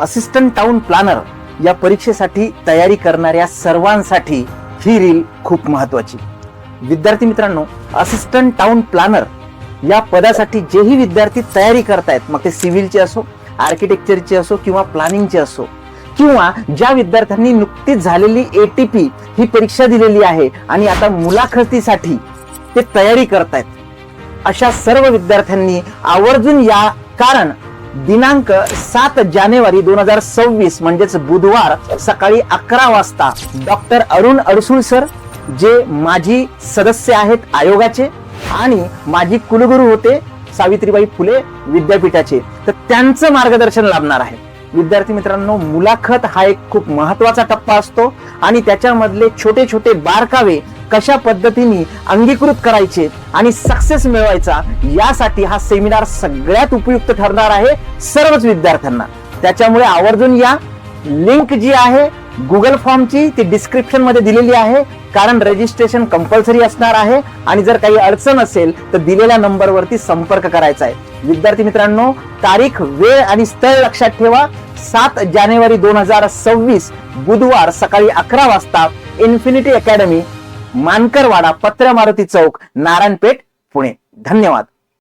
Assistant town planar या परीक्षेसाठी तयारी करणाऱ्या सर्वांसाठी ही रील खूप महत्वाची. विद्यार्थी मित्रांनो असिस्टंट टाउन प्लॅनर या पदासाठी जेही विद्यार्थी तयारी करतायत मग ते सिव्हिलचे असो आर्किटेक्चरचे असो किंवा प्लॅनिंगचे असो किंवा ज्या विद्यार्थ्यांनी नुकतीच झालेली ए टी पी ही परीक्षा दिलेली आहे आणि आता मुलाखतीसाठी ते तयारी करतायत अशा सर्व विद्यार्थ्यांनी आवर्जून या कारण दिनांक सात जानेवारी दोन हजार सव्वीस म्हणजेच बुधवार सकाळी अकरा वाजता. डॉक्टर अरुण अडसूळ सर जे माजी सदस्य आहेत आयोगाचे आणि माजी कुलगुरू होते सावित्रीबाई फुले विद्यापीठाचे तर त्यांचं मार्गदर्शन लाभणार आहे विद्यार्थी मित्रांनो मुलाखत हा एक खूप महत्त्वाचा टप्पा असतो आणि त्याच्यामधले छोटे छोटे बारकावे कशा पद्धतीने अंगीकृत करायचे आणि सक्सेस मिळवायचा यासाठी हा सेमिनार सगळ्यात उपयुक्त ठरणार आहे सर्वच विद्यार्थ्यांना. त्याच्यामुळे आवर्जून या. लिंक जी आहे गुगल फॉर्मची ती डिस्क्रिप्शनमध्ये दिलेली आहे. कारण रजिस्ट्रेशन कंपल्सरी असणार आहे. आणि जर काही अडचण असेल तर दिलेल्या नंबरवरती संपर्क करायचा आहे. विद्यार्थी मित्रांनो तारीख वेळ आणि स्थळ लक्षात ठेवा. सात जानेवारी दोन हजार सव्वीस बुधवार सकाळी अकरा वाजता इन्फिनिटी अकॅडमी मानकरवाडा पत्र मारुती चौक नारायणपेठ पुणे. धन्यवाद.